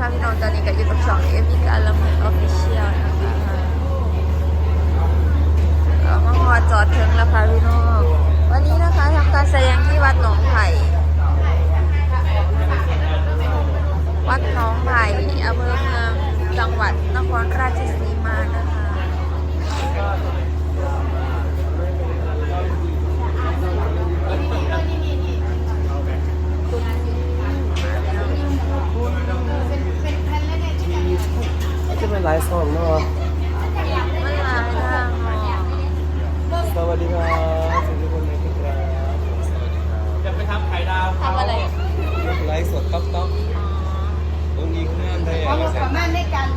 ค่ะพี่น้องตอนนี้ก็อยู่กับช่องเอมิกาลัมเนออฟฟิเชียลนะคะก็มาพอจอดถึงแล้วค่ะพี่น้อง วันนี้นะคะทำการแสดงที่วัดหนองไผ่ วัดหนองไผ่อำเภอเมืองจังหวัดนครราชสีมานะคะ หลายสองเนาะสวัสดีครับทุกคนนะครับจะไปทำไข่ดาวทำอะไรไลฟ์สดต๊อกต๊อกตรงนี้ข้างหน้ได้ยังไงานด้วยกัน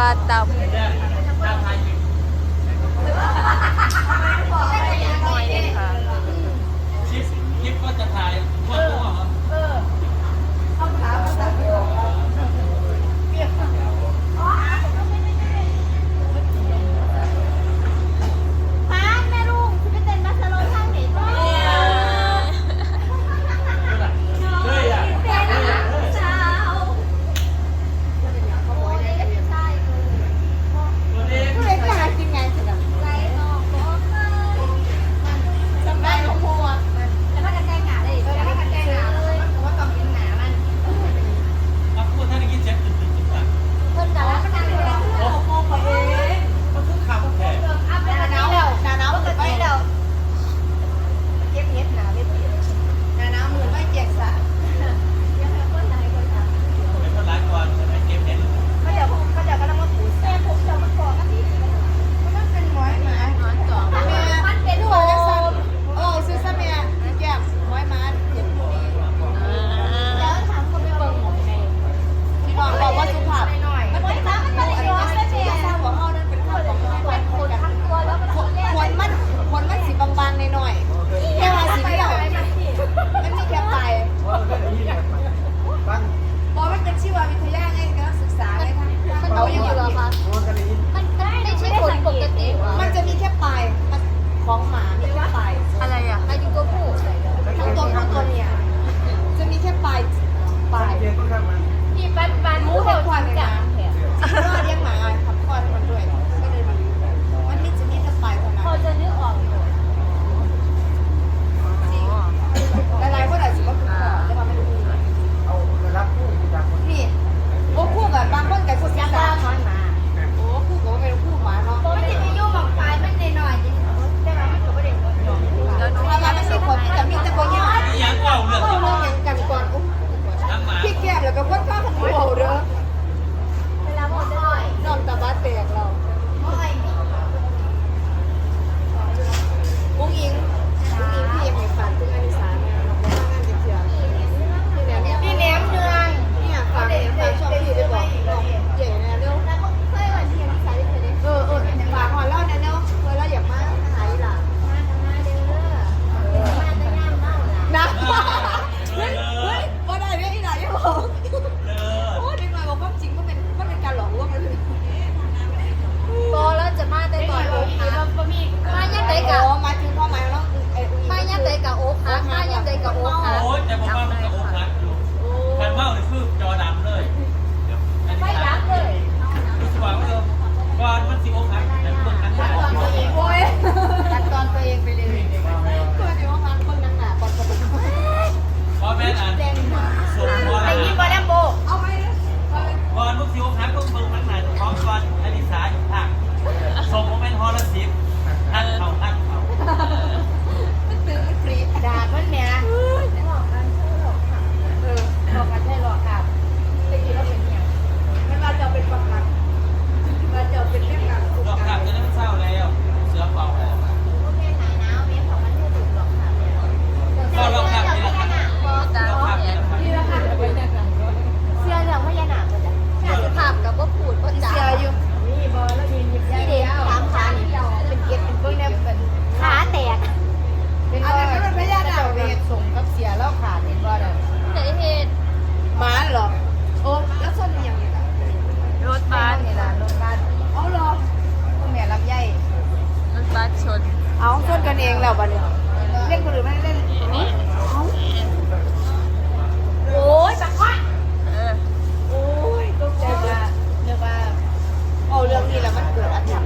bata ทีแล้วมันเกิดอากร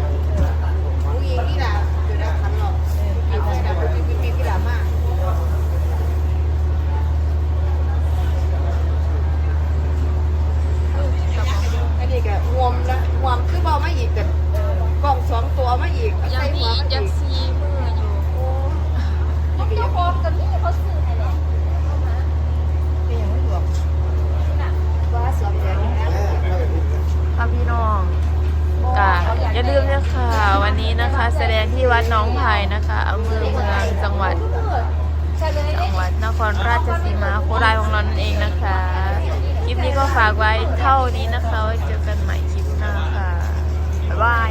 ค่ะ วันนี้นะคะแสดงที่วัดน้องไผ่นะคะอำเภอเมืองจังหวัดจังหวัดนครราชสีมาโคราชของเรานั่นเองนะคะคลิปนี้ก็ฝากไว้เท่านี้นะคะเจอกันใหม่คลิปหน้าค่ะบ๊ายบาย